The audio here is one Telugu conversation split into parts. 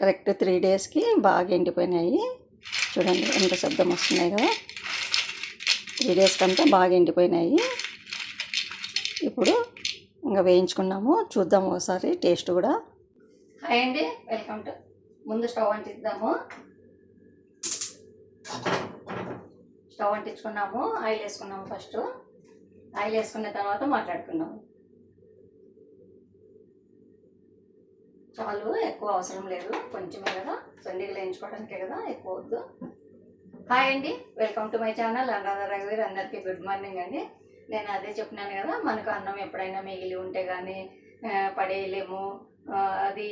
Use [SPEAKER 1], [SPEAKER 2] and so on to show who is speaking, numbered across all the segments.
[SPEAKER 1] కరెక్ట్ త్రీ డేస్కి బాగా ఎండిపోయినాయి. చూడండి ఎంత శబ్దం వస్తున్నాయి కదా. త్రీ డేస్కి అంతా బాగా ఎండిపోయినాయి. ఇప్పుడు ఇంకా వేయించుకున్నాము. చూద్దాం ఒకసారి టేస్ట్ కూడా. హాయ్ అండి. వెల్కమ్ టు ముందు స్టవ్ అంటిద్దాము. స్టవ్ అంటించుకున్నాము. ఆయిల్ వేసుకున్నాము ఫస్ట్. ఆయిల్ వేసుకున్న తర్వాత మాట్లాడుకున్నాము చాలు ఎక్కువ అవసరం లేదు. కొంచెమే కదా. సండిగలు వేయించుకోవడానికే కదా. ఎక్కువ వద్దు. హాయ్ అండి. Welcome to my channel Anuradha రఘువీర్ అందరికీ గుడ్ మార్నింగ్ అండి. నేను అదే చెప్పినాను కదా. మనకు అన్నం ఎప్పుడైనా మిగిలి ఉంటే కానీ పడేయలేము. అది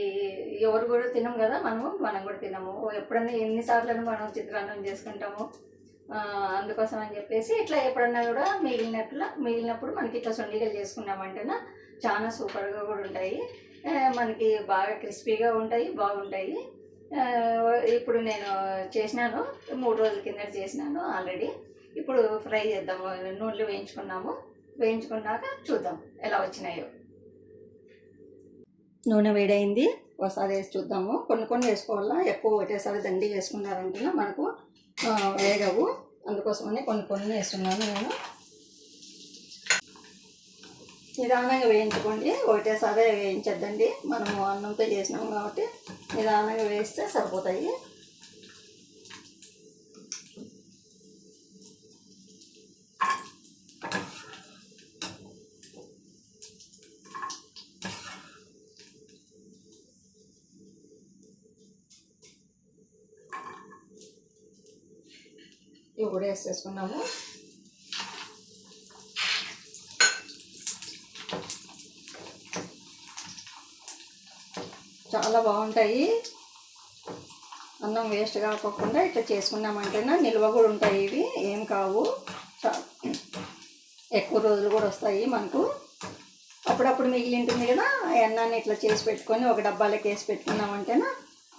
[SPEAKER 1] ఎవరు కూడా తినం కదా మనము. మనం కూడా తినము. ఎప్పుడన్నా ఎన్నిసార్లు మనం చిత్రాన్నం చేసుకుంటాము? అందుకోసం అని చెప్పేసి ఇట్లా ఎప్పుడన్నా కూడా మిగిలినట్లు మిగిలినప్పుడు మనకి ఇట్లా సొండిగలు చేసుకున్నామంటేనా చాలా సూపర్గా కూడా ఉంటాయి. మనకి బాగా క్రిస్పీగా ఉంటాయి బాగుంటాయి. ఇప్పుడు నేను చేసినాను మూడు రోజుల కింద చేసినాను ఆల్రెడీ. ఇప్పుడు ఫ్రై చేద్దాము నూనెలు వేయించుకున్నాము. వేయించుకున్నాక చూద్దాం ఎలా వచ్చినాయో. నూనె వేడైంది ఒకసారి వేసి చూద్దాము. కొన్ని కొన్ని వేసుకోవాలా ఎక్కువ ఒకటేసారి దండి వేసుకున్నారంటే మనకు వేగవు. అందుకోసమని కొన్ని కొన్ని వేస్తున్నాను నేను. నిదానంగా వేయించుకోండి. ఒకటేసారి వేయించద్దండి. మనము అన్నంతో చేసినాం కాబట్టి నిదానంగా వేస్తే సరిపోతాయి. ఇవి కూడా వేసేసుకున్నాము. చాలా బాగుంటాయి. అన్నం వేస్ట్ కాకుండా ఇట్లా చేసుకున్నామంటేనా నిల్వ కూడా ఉంటాయి ఇవి ఏం కావు. ఎక్కువ రోజులు కూడా వస్తాయి మనకు. అప్పుడప్పుడు మిగిలింటుంది కదా అన్నాన్ని ఇట్లా చేసి పెట్టుకొని ఒక డబ్బాలోకి వేసి పెట్టుకున్నామంటేనా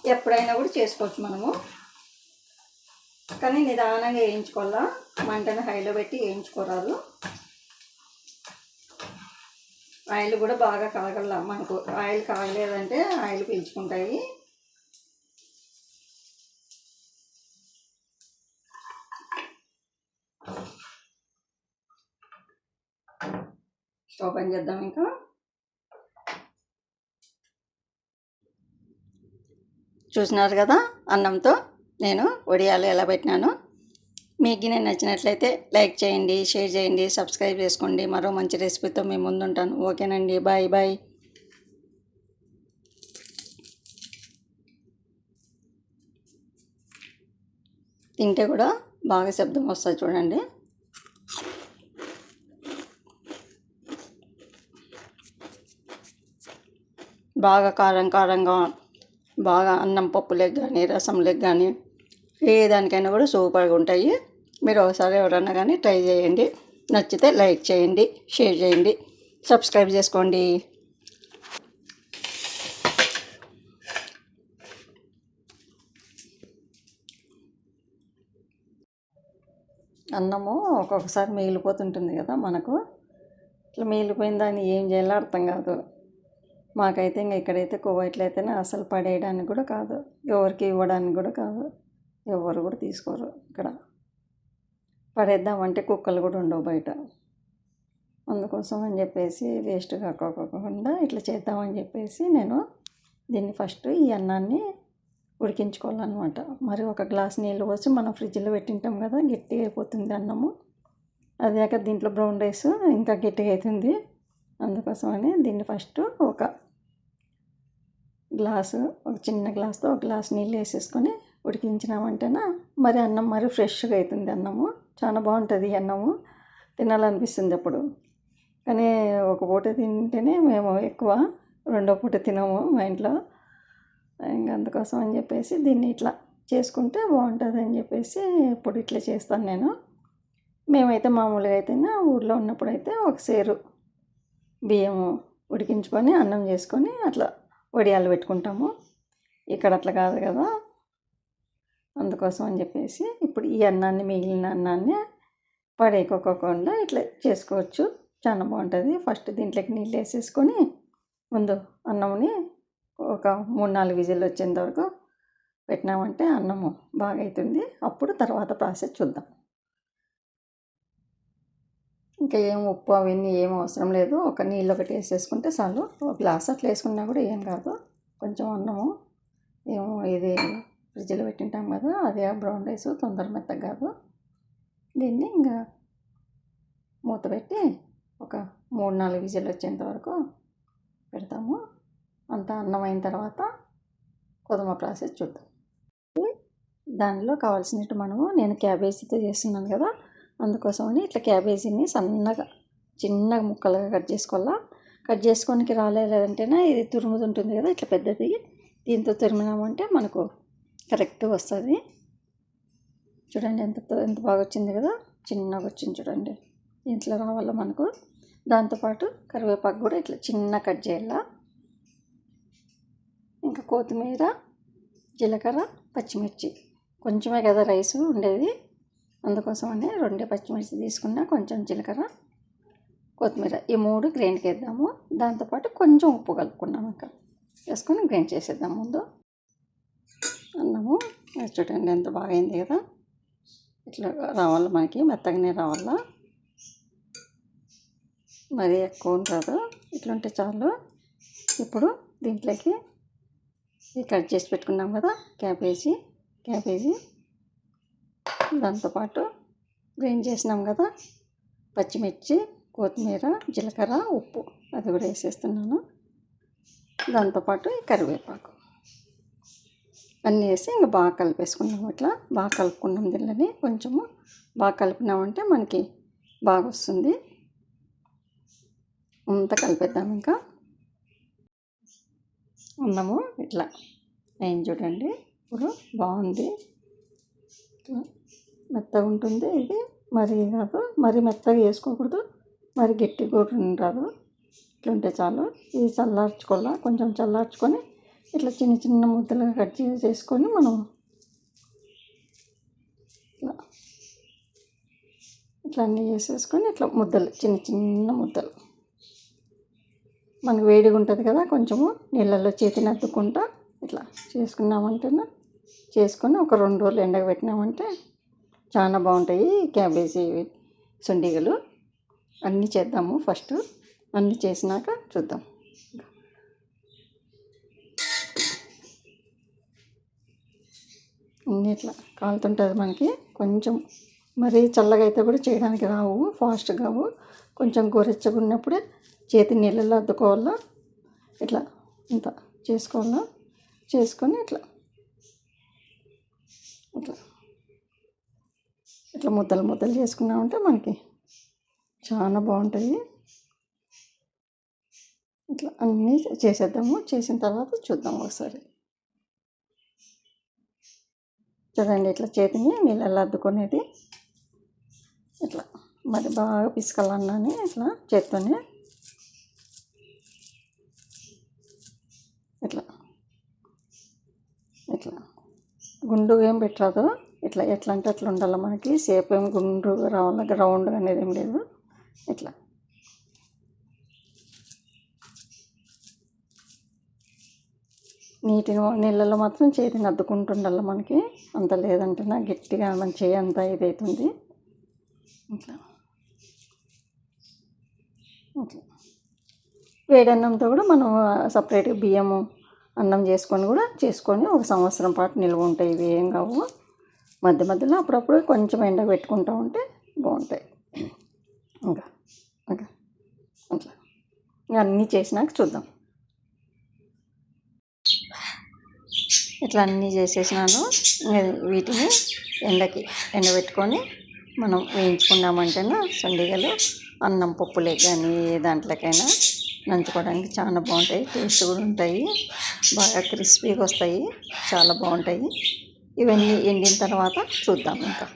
[SPEAKER 1] ఎప్పుడైనా కూడా చేసుకోవచ్చు మనము. కానీ నిదానంగా వేయించుకోవాలా? మంటను హైలో పెట్టి వేయించుకోరాదు. ఆయిల్ కూడా బాగా కలగల మనకు ఆయిల్ కలగలేదంటే ఆయిల్ పీల్చుకుంటాయి. స్టవ్ పని చేద్దాం ఇంకా. చూసినారు కదా అన్నంతో? నేను వడియాలు ఎలా పెట్టినాను? మీకు నేను నచ్చినట్లయితే లైక్ చేయండి షేర్ చేయండి సబ్స్క్రైబ్ చేసుకోండి. మరో మంచి రెసిపీతో మేము ముందుంటాను. ఓకేనండి. Bye bye. తింటే కూడా బాగా శబ్దం వస్తుంది చూడండి. బాగా కారం కారంగా బాగా అన్నం పప్పులకు కానీ రసంలకు కానీ ఏ దానికైనా కూడా సూపర్గా ఉంటాయి. మీరు ఒకసారి ఎవరన్నా కానీ ట్రై చేయండి. నచ్చితే లైక్ చేయండి షేర్ చేయండి సబ్స్క్రైబ్ చేసుకోండి. అన్నము ఒక్కొక్కసారి మిగిలిపోతుంటుంది కదా మనకు. ఇట్లా మిగిలిపోయిన దాన్ని ఏం చేయాలో అర్థం కాదు. మాకైతే ఇంకా ఇక్కడైతే కువైట్లో అసలు పడేయడానికి కూడా కాదు. ఎవరికి ఇవ్వడానికి కూడా కాదు. ఎవరు కూడా తీసుకోరు ఇక్కడ. పడేద్దామంటే కుక్కలు కూడా ఉండవు బయట. అందుకోసం అని చెప్పేసి వేస్ట్ కాకోకుండా ఇట్లా చేద్దామని చెప్పేసి నేను దీన్ని ఫస్ట్ ఈ అన్నాన్ని ఉడికించుకోవాలన్నమాట. మరి ఒక గ్లాస్ నీళ్ళు పోసి మనం ఫ్రిడ్జ్లో పెట్టింటాం కదా గట్టిగా అయిపోతుంది అన్నము. అదాక దీంట్లో బ్రౌన్ రైస్ ఇంకా గట్టిగా అవుతుంది అందుకోసమని దీన్ని ఫస్ట్ ఒక గ్లాసు ఒక చిన్న గ్లాస్తో ఒక గ్లాస్ నీళ్ళు వేసేసుకొని ఉడికించినామంటేనా మరి అన్నం మరి ఫ్రెష్గా అవుతుంది అన్నము. చాలా బాగుంటుంది అన్నము. తినాలనిపిస్తుంది అప్పుడు. కానీ ఒక పూట తింటేనే మేము ఎక్కువ రెండో పూట తినము మా ఇంట్లో. ఇంకా అందుకోసం అని చెప్పేసి దీన్ని ఇట్లా చేసుకుంటే బాగుంటుంది అని చెప్పేసి ఇప్పుడు ఇట్లా చేస్తాను నేను. మేమైతే మామూలుగా అయితేనే ఊర్లో ఉన్నప్పుడు అయితే ఒక సేరు బియ్యము ఉడికించుకొని అన్నం చేసుకొని అట్లా వడియాలు పెట్టుకుంటాము. ఇక్కడ అట్లా కాదు కదా. అందుకోసం అని చెప్పేసి ఇప్పుడు ఈ అన్నాన్ని మిగిలిన అన్నాన్ని పడేయకోకుండా ఇట్లా చేసుకోవచ్చు. చాలా బాగుంటుంది. ఫస్ట్ దీంట్లోకి నీళ్ళు వేసేసుకొని ముందు అన్నంని ఒక మూడు నాలుగు విజిల్ వచ్చేంత వరకు పెట్టినామంటే అన్నము బాగా అవుతుంది అప్పుడు తర్వాత ప్రాసెస్ చూద్దాం. ఇంకా ఏం ఉప్పు అవన్నీ ఏం అవసరం లేదు. ఒక నీళ్ళు ఒకటి వేసేసుకుంటే చాలు. ఒక గ్లాస్ అట్లా వేసుకున్నా కూడా ఏం కాదు. కొంచెం అన్నము ఏమో ఇది ఫ్రిడ్జ్లో పెట్టింటాం కదా అదే బ్రౌన్ రైస్ తొందర మెత్తగా కాదు. దీన్ని ఇంకా మూత పెట్టి ఒక మూడు నాలుగు విజిల్ వచ్చేంత వరకు పెడతాము. అంత అన్నం అయిన తర్వాత కుదుమ ప్రాసెస్ చూద్దాం. దానిలో కావాల్సినట్టు మనము నేను క్యాబేజీతో చేస్తున్నాను కదా అందుకోసమని ఇట్లా క్యాబేజీని సన్నగా చిన్నగా ముక్కలుగా కట్ చేసుకోవాలా. కట్ చేసుకోనికి రాలేదంటేనే ఇది తురుముతుంటుంది కదా ఇట్లా పెద్దది. దీంతో తురిమినామంటే మనకు కరెక్ట్గా వస్తుంది. చూడండి ఎంత ఎంత బాగా వచ్చింది కదా? చిన్నగా వచ్చింది చూడండి. ఇంట్లో రావాల మనకు? దాంతోపాటు కరివేపాకు కూడా ఇట్లా చిన్న కట్ చేయాలా? ఇంకా కొత్తిమీర జీలకర్ర పచ్చిమిర్చి. కొంచెమే కదా రైస్ ఉండేది. అందుకోసమనే రెండే పచ్చిమిర్చి తీసుకున్నా కొంచెం జీలకర్ర కొత్తిమీర. ఈ మూడు గ్రైండ్కి వేద్దాము దాంతోపాటు కొంచెం ఉప్పు కలుపుకున్నాం ఇంకా. వేసుకొని గ్రైండ్ చేసేద్దాం ముందు. అన్నము. చూడండి ఎంత బాగా అయింది కదా. ఇట్లా రావాలి మనకి మెత్తగానే రావాలా. మరీ ఎక్కువ రాదు. ఇట్లుంటే చాలు. ఇప్పుడు దీంట్లోకి ఈ కట్ చేసి పెట్టుకున్నాం కదా క్యాబేజీ క్యాబేజీ. దాంతోపాటు గ్రైండ్ చేసినాం కదా పచ్చిమిర్చి కొత్తిమీర జీలకర్ర ఉప్పు. అది కూడా వేసేస్తున్నాను. దాంతోపాటు ఈ కరివేపాకు. అన్నీ వేసి ఇంకా బాగా కలిపేసుకున్నాము ఇట్లా బాగా కలుపుకున్నాం దీనిని కొంచెము బాగా కలిపినామంటే మనకి బాగా వస్తుంది అంతా కలిపేద్దాం ఇంకా. అన్నము ఇట్లా. నేను చూడండి. ఇప్పుడు బాగుంది. ఇట్లా మెత్తగా ఉంటుంది ఇది. మరి కాదు మరి మెత్తగా వేసుకోకూడదు. మరి గట్టిగా కూడా రాదు ఇట్లుంటే చాలు. ఇది చల్లార్చుకోవాలా? కొంచెం చల్లార్చుకొని ఇట్లా చిన్న చిన్న ముద్దలుగా కట్ చేసుకొని మనం ఇట్లా ఇట్లా అన్నీ చేసేసుకొని ఇట్లా ముద్దలు చిన్న చిన్న ముద్దలు. మనకు వేడిగా ఉంటుంది కదా కొంచెము నీళ్ళల్లో చేతిని అద్దుకుంటా ఇట్లా చేసుకున్నామంటే చేసుకొని ఒక రెండు రోజులు ఎండకు పెట్టినామంటే చాలా బాగుంటాయి క్యాబేజీ సుండిగలు. అన్నీ చేద్దాము ఫస్ట్. అన్నీ చేసినాక చూద్దాం. ఇట్లా కాలుతుంటుంది మనకి. కొంచెం మరీ చల్లగా అయితే కూడా చేయడానికి రావు ఫాస్ట్గా కొంచెం గోరెచ్చగా ఉన్నప్పుడే చేతి నీళ్ళల్లో అద్దుకోవాలా? ఇట్లా ఇంత చేసుకోవాలా? చేసుకొని ఇట్లా ఇట్లా ఇట్లా ముద్దలు ముద్దలు చేసుకున్నామంటే మనకి చాలా బాగుంటాయి. ఇట్లా అన్నీ చేసేద్దాము. చేసిన తర్వాత చూద్దాం ఒకసారి. చూడండి ఇట్లా చేతిని నీళ్ళల్లో అద్దుకునేది. ఇట్లా మరి బాగా పిసకాలన్నాని ఇట్లా చేత్తోనే ఇట్లా ఇట్లా. గుండు ఏం పెట్టరాదు. ఇట్లా ఎట్లా అంటే అట్లా ఉండాలి మనకి. సేపు ఏం గుండు రావాలి గ్రౌండ్ అనేది ఏం లేదు. ఇట్లా. నీటి నీళ్ళలో మాత్రం చేతిని అద్దుకుంటుండాలి మనకి. అంత లేదంటే నా గట్టిగా మన చేయి అంతా ఇదవుతుంది ఇట్లా. ఇట్లా. వేడి కూడా మనం సపరేట్గా బియ్యము అన్నం చేసుకొని కూడా చేసుకొని ఒక సంవత్సరం పాటు నిల్వ ఉంటాయి. ఇవి ఏం కావు. మధ్య మధ్యలో అప్పుడప్పుడు కొంచెం ఎండ పెట్టుకుంటూ ఉంటే బాగుంటాయి. ఇంకా. ఇంకా. అట్లా అన్నీ చేసినాక చూద్దాం. ఇట్లా అన్నీ చేసేసినాను. వీటిని ఎండకి ఎండబెట్టుకొని మనం వేయించుకున్నామంటేనే సండిగలు అన్నం పప్పులే కానీ ఏ దాంట్లోకైనా నంచుకోవడానికి చాలా బాగుంటాయి. టేస్ట్ కూడా ఉంటాయి. బాగా క్రిస్పీగా వస్తాయి. చాలా బాగుంటాయి. ఇవన్నీ ఎండిన తర్వాత చూద్దాం ఇంకా.